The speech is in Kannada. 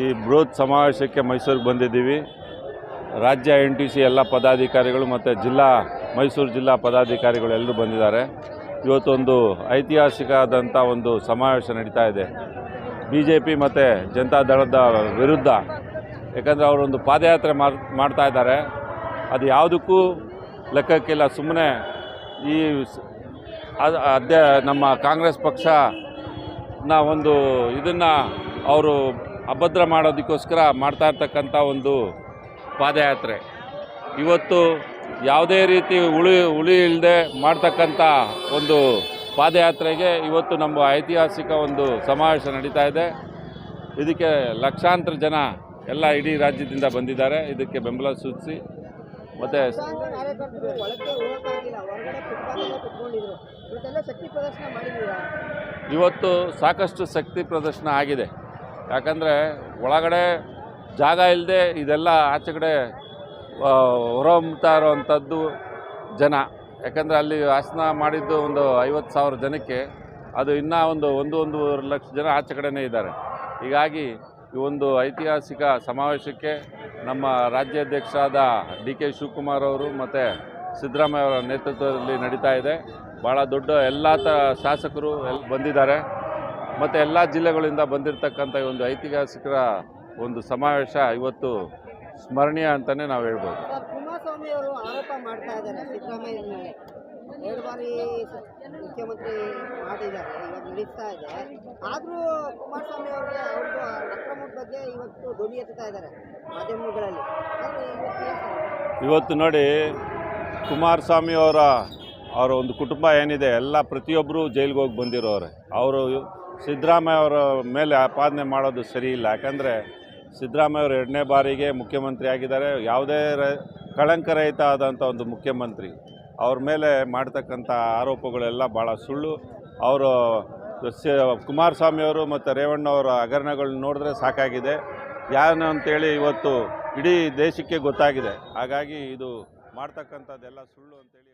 ಈ ಬೃಹತ್ ಸಮಾವೇಶಕ್ಕೆ ಮೈಸೂರಿಗೆ ಬಂದಿದ್ದೀವಿ. ರಾಜ್ಯ ಎನ್ ಟಿ ಸಿ ಎಲ್ಲ ಪದಾಧಿಕಾರಿಗಳು ಮತ್ತು ಜಿಲ್ಲಾ, ಮೈಸೂರು ಜಿಲ್ಲಾ ಪದಾಧಿಕಾರಿಗಳು ಎಲ್ಲರೂ ಬಂದಿದ್ದಾರೆ. ಇವತ್ತೊಂದು ಐತಿಹಾಸಿಕವಾದಂಥ ಒಂದು ಸಮಾವೇಶ ನಡೀತಾ ಇದೆ. ಬಿ ಜೆ ಪಿ ಮತ್ತು ಜನತಾದಳದ ವಿರುದ್ಧ, ಯಾಕಂದರೆ ಅವರೊಂದು ಪಾದಯಾತ್ರೆ ಮಾಡ್, ಮಾಡ್ತಾ ಇದ್ದಾರೆ. ಅದು ಯಾವುದಕ್ಕೂ ಲೆಕ್ಕಕ್ಕಿಲ್ಲ. ಸುಮ್ಮನೆ ಈ ಅದೇ ನಮ್ಮ ಕಾಂಗ್ರೆಸ್ ಪಕ್ಷ ನ ಒಂದು ಇದನ್ನು ಅವರು ಅಭದ್ರ ಮಾಡೋದಕ್ಕೋಸ್ಕರ ಮಾಡ್ತಾ ಇರ್ತಕ್ಕಂಥ ಒಂದು ಪಾದಯಾತ್ರೆ. ಇವತ್ತು ಯಾವುದೇ ರೀತಿ ಉಳಿ ಉಳಿ ಇಲ್ಲದೆ ಮಾಡ್ತಕ್ಕಂಥ ಒಂದು ಪಾದಯಾತ್ರೆಗೆ ಇವತ್ತು ನಮ್ಮ ಐತಿಹಾಸಿಕ ಒಂದು ಸಮಾವೇಶ ನಡೀತಾ ಇದೆ. ಇದಕ್ಕೆ ಲಕ್ಷಾಂತರ ಜನ ಎಲ್ಲ ಇಡೀ ರಾಜ್ಯದಿಂದ ಬಂದಿದ್ದಾರೆ. ಇದಕ್ಕೆ ಬೆಂಬಲ ಸೂಚಿಸಿ. ಮತ್ತು ಇವತ್ತು ಸಾಕಷ್ಟು ಶಕ್ತಿ ಪ್ರದರ್ಶನ ಆಗಿದೆ. ಯಾಕಂದರೆ ಒಳಗಡೆ ಜಾಗ ಇಲ್ಲದೆ ಇದೆಲ್ಲ ಆಚೆ ಕಡೆ ಹೊರಹೊಮ್ತಾ ಇರೋವಂಥದ್ದು ಜನ. ಯಾಕಂದರೆ ಅಲ್ಲಿ ಆಸನ ಮಾಡಿದ್ದು ಒಂದು ಐವತ್ತು ಸಾವಿರ ಜನಕ್ಕೆ ಅದು ಇನ್ನೂ ಒಂದು ಒಂದು, ಒಂದೂವರೆ ಲಕ್ಷ ಜನ ಆಚೆ ಕಡೆನೇ ಇದ್ದಾರೆ. ಹೀಗಾಗಿ ಈ ಒಂದು ಐತಿಹಾಸಿಕ ಸಮಾವೇಶಕ್ಕೆ ನಮ್ಮ ರಾಜ್ಯಾಧ್ಯಕ್ಷರಾದ ಡಿ ಕೆ ಶಿವಕುಮಾರ್ ಅವರು ಮತ್ತು ಸಿದ್ದರಾಮಯ್ಯ ಅವರ ನೇತೃತ್ವದಲ್ಲಿ ನಡೀತಾ ಇದೆ. ಭಾಳ ದೊಡ್ಡ ಎಲ್ಲ ತ, ಶಾಸಕರು ಬಂದಿದ್ದಾರೆ. ಮತ್ತು ಎಲ್ಲ ಜಿಲ್ಲೆಗಳಿಂದ ಬಂದಿರತಕ್ಕಂಥ ಈ ಒಂದು ಐತಿಹಾಸಿಕರ ಒಂದು ಸಮಾವೇಶ ಇವತ್ತು ಸ್ಮರಣೀಯ ಅಂತಲೇ ನಾವು ಹೇಳ್ಬೋದು. ಸರ್ ಕುಮಾರಸ್ವಾಮಿ ಅವರು ಆರೋಪ ಮಾಡ್ತಾ ಇದ್ದಾರೆ ಎರಡು ಬಾರಿ ಮುಖ್ಯಮಂತ್ರಿ ಮಾಡಿದ್ದಾರೆ ಇವಾಗ ನಡೀತಾ ಇದೆ. ಆದರೂ ಕುಮಾರಸ್ವಾಮಿ ಅವ್ರಿಗೆ ಅವ್ರದ್ದು ಅಕ್ರಮದ ಬಗ್ಗೆ ಇವತ್ತು ಧ್ವನಿ ಎತ್ತುತ್ತಾ ಇದ್ದಾರೆ ಮಾಧ್ಯಮಗಳಲ್ಲಿ. ಇವತ್ತು ಇವತ್ತು ನೋಡಿ ಕುಮಾರಸ್ವಾಮಿ ಅವರ ಅವರ ಒಂದು ಕುಟುಂಬ ಏನಿದೆ ಎಲ್ಲ ಪ್ರತಿಯೊಬ್ಬರು ಜೈಲಿಗೆ ಹೋಗಿ ಬಂದಿರೋರೆ. ಅವರು ಸಿದ್ದರಾಮಯ್ಯ ಅವರ ಮೇಲೆ ಆಪಾದನೆ ಮಾಡೋದು ಸರಿ ಇಲ್ಲ. ಯಾಕಂದರೆ ಸಿದ್ದರಾಮಯ್ಯ ಅವರು ಎರಡನೇ ಬಾರಿಗೆ ಮುಖ್ಯಮಂತ್ರಿ ಆಗಿದ್ದಾರೆ. ಯಾವುದೇ ರ, ಕಳಂಕರಹಿತ ಆದಂಥ ಒಂದು ಮುಖ್ಯಮಂತ್ರಿ, ಅವ್ರ ಮೇಲೆ ಮಾಡ್ತಕ್ಕಂಥ ಆರೋಪಗಳೆಲ್ಲ ಭಾಳ ಸುಳ್ಳು. ಅವರು ಕುಮಾರಸ್ವಾಮಿಯವರು ಮತ್ತು ರೇವಣ್ಣ ಅವರ ಹಗರಣಗಳನ್ನ ನೋಡಿದ್ರೆ ಸಾಕಾಗಿದೆ. ಯಾರು ಅಂತೇಳಿ ಇವತ್ತು ಇಡೀ ದೇಶಕ್ಕೆ ಗೊತ್ತಾಗಿದೆ. ಹಾಗಾಗಿ ಇದು ಮಾಡ್ತಕ್ಕಂಥದ್ದೆಲ್ಲ ಸುಳ್ಳು ಅಂತೇಳಿ